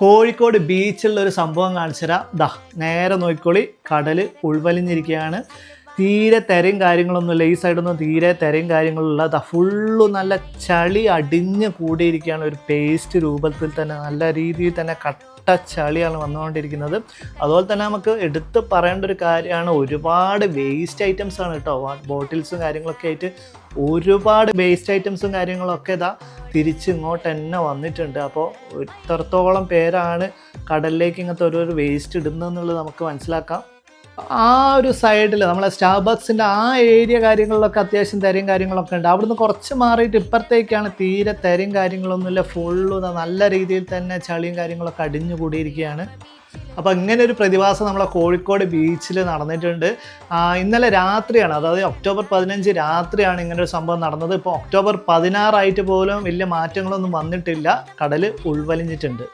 കോഴിക്കോട് ബീച്ചിലുള്ള ഒരു സംഭവം കാണിച്ചുതരാം. ദാ നേരെ നോക്കിക്കോളി കടൽ ഉൾവലിഞ്ഞിരിക്കുകയാണ്. തീരെ തിരയും കാര്യങ്ങളൊന്നുമില്ല. ഈ സൈഡൊന്നും തീരെ തിരയും കാര്യങ്ങളുള്ള ദാ ഫുള്ള് നല്ല ചളി അടിഞ്ഞ് കൂടിയിരിക്കുകയാണ്. ഒരു പേസ്റ്റ് രൂപത്തിൽ തന്നെ നല്ല രീതിയിൽ തന്നെ കട്ട ചളിയാണ് വന്നുകൊണ്ടിരിക്കുന്നത്. അതുപോലെ തന്നെ നമുക്ക് എടുത്ത് പറയേണ്ട ഒരു കാര്യമാണ് ഒരുപാട് വേസ്റ്റ് ഐറ്റംസാണ് കേട്ടോ. ബോട്ടിൽസും കാര്യങ്ങളൊക്കെ ആയിട്ട് ഒരുപാട് വേസ്റ്റ് ഐറ്റംസും കാര്യങ്ങളൊക്കെ ഇതാ തിരിച്ച് ഇങ്ങോട്ട് തന്നെ വന്നിട്ടുണ്ട്. അപ്പോൾ ഇത്രത്തോളം പേരാണ് കടലിലേക്ക് ഇങ്ങനത്തെ ഓരോരോ വേസ്റ്റ് ഇടുന്നതെന്നുള്ളത് നമുക്ക് മനസ്സിലാക്കാം. ആ ഒരു സൈഡിൽ നമ്മളെ സ്റ്റാർബക്സിന്റെ ആ ഏരിയ കാര്യങ്ങളിലൊക്കെ അത്യാവശ്യം തരയും കാര്യങ്ങളൊക്കെ ഉണ്ട്. അവിടുന്ന് കുറച്ച് മാറിയിട്ട് ഇപ്പുറത്തേക്കാണ് തീരെ തരയും കാര്യങ്ങളൊന്നുമില്ല. ഫുള്ള് നല്ല രീതിയിൽ തന്നെ ചളിയും കാര്യങ്ങളൊക്കെ അടിഞ്ഞു കൂടിയിരിക്കുകയാണ്. അപ്പോൾ ഇങ്ങനെ ഒരു പ്രതിഭാസം നമ്മളെ കോഴിക്കോട് ബീച്ചിൽ നടന്നിട്ടുണ്ട്. ഇന്നലെ രാത്രിയാണ് അതായത് ഒക്ടോബർ പതിനഞ്ച് രാത്രിയാണ് ഇങ്ങനെ ഒരു സംഭവം നടന്നത്. ഇപ്പോൾ ഒക്ടോബർ പതിനാറായിട്ട് പോലും വലിയ മാറ്റങ്ങളൊന്നും വന്നിട്ടില്ല. കടൽ ഉൾവലിഞ്ഞിട്ടുണ്ട്.